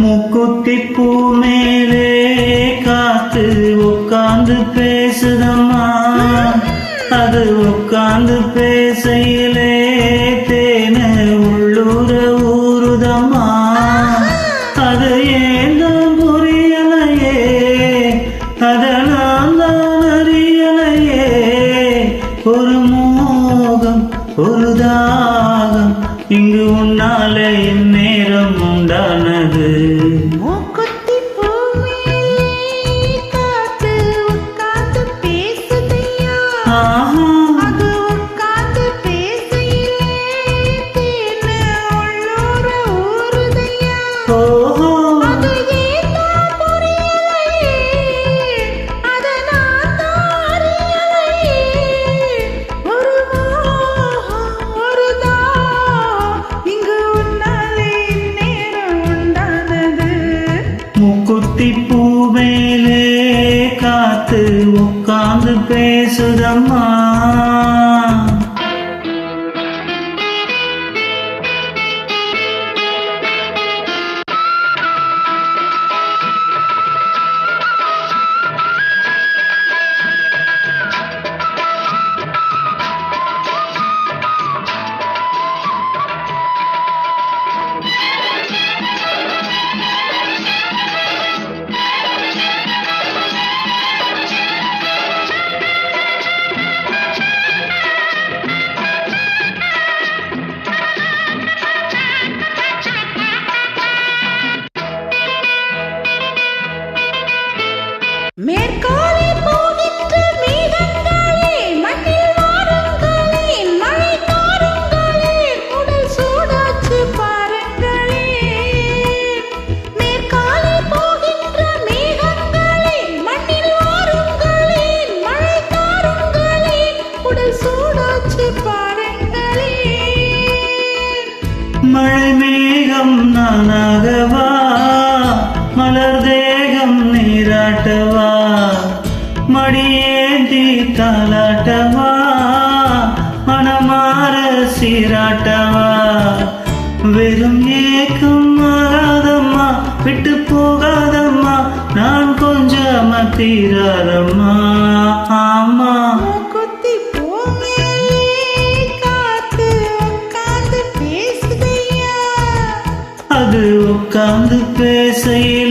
முக்குத்தி பூ மேலே காத்து உட்கார்ந்து பேசுதம்மா. அது உட்கார்ந்து பேசையிலே இங்கு முக்குத்தி பூ மேலே காத்து உட்கார்ந்து பேசுதம்மா. மழை மேகம் நானாகவா? மலர் தேகம் நீராட்டவா? மடியேந்தி தாலாட்டவா மனமாற சீராட்டவா? வெறும் ஏக்கம் மாறாதம்மா விட்டு போகாதம்மா நான் கொஞ்சம் தீராதம்மா உட்கார்ந்து பேசையே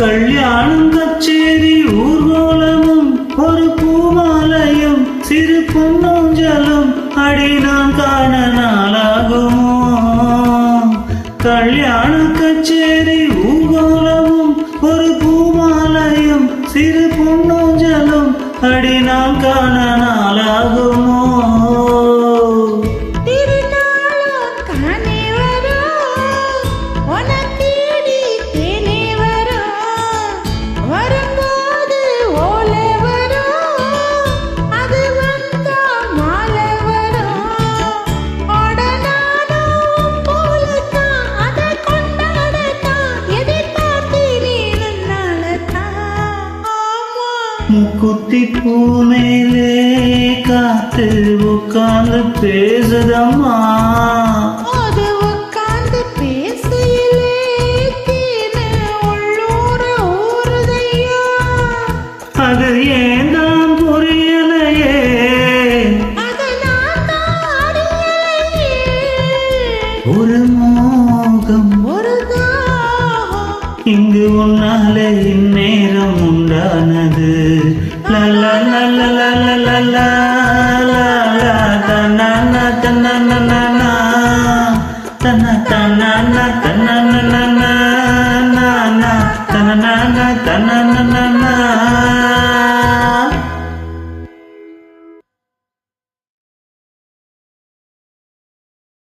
கல்யாணம் கச்சேரி ஊர்வலமும் ஒரு பூமாலையும் சிறு பொன்னூஞ்சலும் அடி நான் காண நாளாகுமோ? கல்யாண கச்சேரி ஊர்வலமும் ஒரு பூமாலையும் சிறு பொன்னூஞ்சலும் அடி நான் காண முக்குத்தி பூ மேலே காத்து உட்கார்ந்து பேசுதம்மா. அது உட்கார்ந்து பேசையிலே உள்ளூர ஊறுதையா. அது ஏன் தான் புரியலையே? அதை நான் தான் அறியலையே. ஒரு மோகம். ஒரு தாகம். இங்கு உன்னாலே இந்நேரம் உண்டானது. La la la la la la la la la la da na na da na na na da na da na na da na na na na na da na na da na na na na